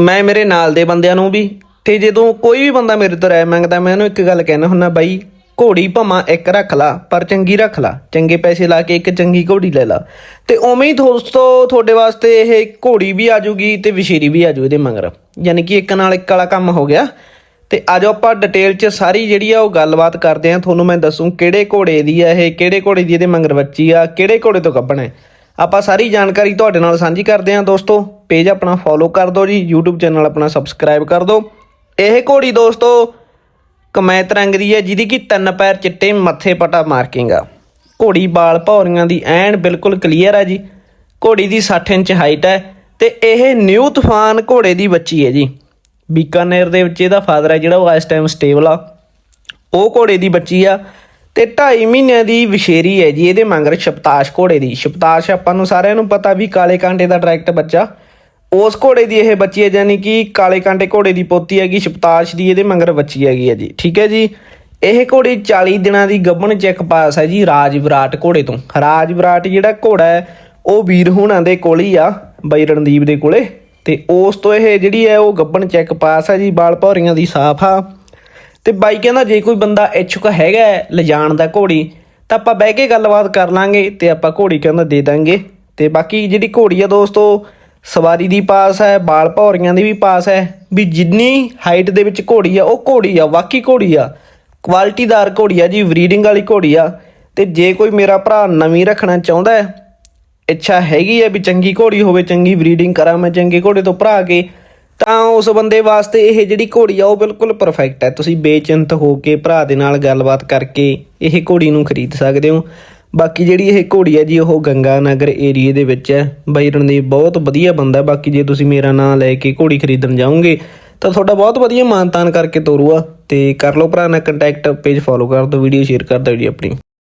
ਮੈਂ ਮੇਰੇ ਨਾਲ ਦੇ ਬੰਦਿਆਂ ਨੂੰ ਵੀ, ਤੇ ਜਦੋਂ ਕੋਈ ਵੀ ਬੰਦਾ ਮੇਰੇ ਤੋਂ ਰਾਏ ਮੰਗਦਾ, ਮੈਂ ਉਹਨੂੰ ਇੱਕ ਗੱਲ ਕਹਿਣਾ ਹੁੰਦਾ ਬਾਈ, ਘੋੜੀ ਭਮਾ ਇੱਕ ਰੱਖ ਲਾ, ਪਰ ਚੰਗੀ ਰੱਖ ਲਾ। ਚੰਗੇ ਪੈਸੇ ਲਾ ਕੇ ਇੱਕ ਚੰਗੀ ਘੋੜੀ ਲੈ ਲਾ। ਤੇ ਉਵੇਂ ਹੀ ਦੋਸਤੋ, ਤੁਹਾਡੇ ਵਾਸਤੇ ਇਹ ਘੋੜੀ ਵੀ ਆਜੂਗੀ ਤੇ ਵਿਸ਼ੇਰੀ ਵੀ ਆ ਜੂ ਇਹਦੇ ਮਗਰ। ਯਾਨੀ ਕਿ ਇੱਕ ਨਾਲ ਇੱਕ ਵਾਲਾ ਕੰਮ ਹੋ ਗਿਆ। ਤੇ ਆਜੋ ਆਪਾਂ ਡਿਟੇਲ 'ਚ ਸਾਰੀ ਜਿਹੜੀ ਆ ਉਹ ਗੱਲਬਾਤ ਕਰਦੇ ਆ। ਤੁਹਾਨੂੰ ਮੈਂ ਦੱਸੂ ਕਿਹੜੇ ਘੋੜੇ ਦੀ ਆ ਇਹ, ਕਿਹੜੇ ਘੋੜੇ ਦੀ ਇਹਦੇ ਮਗਰ ਬੱਚੀ ਆ, ਕਿਹੜੇ ਘੋੜੇ ਤੋਂ ਗੱਭਣ ਹੈ। ਆਪਾਂ ਸਾਰੀ ਜਾਣਕਾਰੀ ਤੁਹਾਡੇ ਨਾਲ ਸਾਂਝੀ ਕਰਦੇ ਆ ਦੋਸਤੋ। ਪੇਜ ਆਪਣਾ ਫੋਲੋ ਕਰ ਦਿਓ ਜੀ, YouTube ਚੈਨਲ ਆਪਣਾ ਸਬਸਕ੍ਰਾਈਬ ਕਰ ਦਿਓ। ਇਹ ਘੋੜੀ ਦੋਸਤੋ, ਕਮੈਤ ਰੰਗ ਦੀ ਹੈ, ਜਿਹਦੀ ਕਿ ਤਿੰਨ ਪੈਰ ਚਿੱਟੇ, ਮੱਥੇ ਪਟਾ ਮਾਰਕਿੰਗ ਆ। ਘੋੜੀ ਬਾਲ ਭੌਰੀਆਂ ਦੀ ਐਨ ਬਿਲਕੁਲ ਕਲੀਅਰ ਆ ਜੀ। ਘੋੜੀ ਦੀ 60 ਇੰਚ ਹਾਈਟ ਹੈ ਤੇ ਇਹ ਨਿਊ ਤੂਫਾਨ ਘੋੜੇ ਦੀ ਬੱਚੀ ਹੈ ਜੀ। ਬੀਕਾਨੇਰ ਦੇ ਵਿੱਚ ਇਹਦਾ ਫਾਦਰ ਹੈ, ਜਿਹੜਾ ਉਹ ਇਸ ਟਾਈਮ ਸਟੇਬਲ ਆ। ਉਹ ਘੋੜੇ ਦੀ ਬੱਚੀ ਆ, ਤੇ 2.5 ਮਹੀਨਿਆਂ ਦੀ ਵਿਸ਼ੇਰੀ ਹੈ ਜੀ, ਇਹਦੇ ਮੰਗਰ ਸ਼ਪਤਾਸ਼ ਘੋੜੇ ਦੀ। ਸ਼ਪਤਾਸ਼ ਆਪਾਂ ਨੂੰ ਸਾਰਿਆਂ ਨੂੰ ਪਤਾ ਵੀ ਕਾਲੇ ਕਾਂਟੇ ਦਾ ਡਾਇਰੈਕਟ ਬੱਚਾ। ਉਸ ਘੋੜੇ ਦੀ ਇਹ ਬੱਚੀ ਹੈ, ਯਾਨੀ ਕਿ ਕਾਲੇ ਕਾਂਟੇ ਘੋੜੇ ਦੀ ਪੋਤੀ ਹੈਗੀ ਸ਼ਪਤਾਸ਼ ਦੀ ਇਹਦੇ ਮੰਗਰ ਬੱਚੀ ਹੈਗੀ ਹੈ ਜੀ। ਠੀਕ ਹੈ ਜੀ? ਇਹ ਘੋੜੀ 40 ਦਿਨਾਂ ਦੀ ਗੱਭਣ ਚੈੱਕ ਪਾਸ ਹੈ ਜੀ, ਰਾਜ ਵਿਰਾਟ ਘੋੜੇ ਤੋਂ। ਰਾਜ ਵਿਰਾਟ ਜਿਹੜਾ ਘੋੜਾ ਹੈ, ਉਹ ਵੀਰ ਹੁਣਾਂ ਦੇ ਕੋਲ ਹੀ ਆ, ਬਾਈ ਰਣਦੀਪ ਦੇ ਕੋਲੇ। ਤੇ ਉਸ ਤੋਂ ਇਹ ਜਿਹੜੀ ਹੈ, ਉਹ ਗੱਭਣ ਚੈੱਕ ਪਾਸ ਹੈ ਜੀ, ਬਾਲ ਭੌਰੀਆਂ ਦੀ ਸਾਫ਼ ਆ। ਤੇ ਬਾਈ ਕਹਿੰਦਾ, ਜੇ ਕੋਈ ਬੰਦਾ ਇੱਛੁਕ ਹੈਗਾ ਹੈ, ਲਿਜਾਣ ਦਾ ਘੋੜੀ, ਤਾਂ ਆਪਾਂ ਬਹਿ ਕੇ ਗੱਲਬਾਤ ਕਰ ਲਾਂਗੇ ਤੇ ਆਪਾਂ ਘੋੜੀ ਕਹਿੰਦਾ ਦੇ ਦਾਂਗੇ। ਤੇ ਬਾਕੀ ਜਿਹੜੀ ਘੋੜੀ ਆ ਦੋਸਤੋ ਸਵਾਰੀ ਦੀ ਪਾਸ ਹੈ, ਬਾਲ ਭੌਰੀਆਂ ਦੀ ਵੀ ਪਾਸ ਹੈ। ਵੀ ਜਿੰਨੀ ਹਾਈਟ ਦੇ ਵਿੱਚ ਘੋੜੀ ਆ, ਉਹ ਘੋੜੀ ਆ ਵਾਕੀ ਘੋੜੀ ਆ। ਕੁਆਲਿਟੀਦਾਰ ਘੋੜੀ ਆ ਜੀ ਬਰੀਡਿੰਗ ਵਾਲੀ ਘੋੜੀ ਆ। ਤੇ ਜੇ ਕੋਈ ਮੇਰਾ ਭਰਾ ਨਵੀਂ ਰੱਖਣਾ ਚਾਹੁੰਦਾ ਹੈ, ਇੱਛਾ ਹੈਗੀ ਹੈ ਵੀ ਚੰਗੀ ਘੋੜੀ ਹੋਵੇ, ਚੰਗੀ ਬਰੀਡਿੰਗ ਕਰਾਂ ਮੈਂ ਚੰਗੇ ਘੋੜੇ ਤੋਂ ਭਰਾ ਕੇ, ਤਾਂ ਉਸ ਬੰਦੇ ਵਾਸਤੇ ਇਹ ਜਿਹੜੀ ਘੋੜੀ ਆ, ਉਹ ਬਿਲਕੁਲ ਪਰਫੈਕਟ ਹੈ। ਤੁਸੀਂ ਬੇਚਿੰਤ ਹੋ ਕੇ ਭਰਾ ਦੇ ਨਾਲ ਗੱਲਬਾਤ ਕਰਕੇ ਇਹ ਘੋੜੀ ਨੂੰ ਖਰੀਦ ਸਕਦੇ ਹੋ। ਬਾਕੀ ਜਿਹੜੀ ਇਹ ਘੋੜੀ ਹੈ ਜੀ, ਉਹ ਗੰਗਾ ਨਗਰ ਏਰੀਏ ਦੇ ਵਿੱਚ ਹੈ। ਬਾਈ ਰਣਦੀਪ, ਬਹੁਤ ਵਧੀਆ ਬੰਦਾ ਬਾਕੀ ਜੇ ਤੁਸੀਂ ਮੇਰਾ ਨਾਮ ਲੈ ਕੇ ਘੋੜੀ ਖਰੀਦਣ ਜਾਓਗੇ, ਤਾਂ ਤੁਹਾਡਾ ਬਹੁਤ ਵਧੀਆ ਮਾਨਤਾਨ ਕਰਕੇ ਤੋਰੂਗਾ। ਤੇ ਕਰ ਲਓ ਭਰਾ ਨਾਲ ਕੰਟੈਕਟ ਪੇਜ ਫੋਲੋ ਕਰ ਦਿਓ ਵੀਡੀਓ ਸ਼ੇਅਰ ਕਰ ਦਿਓ ਜੀ ਆਪਣੀ।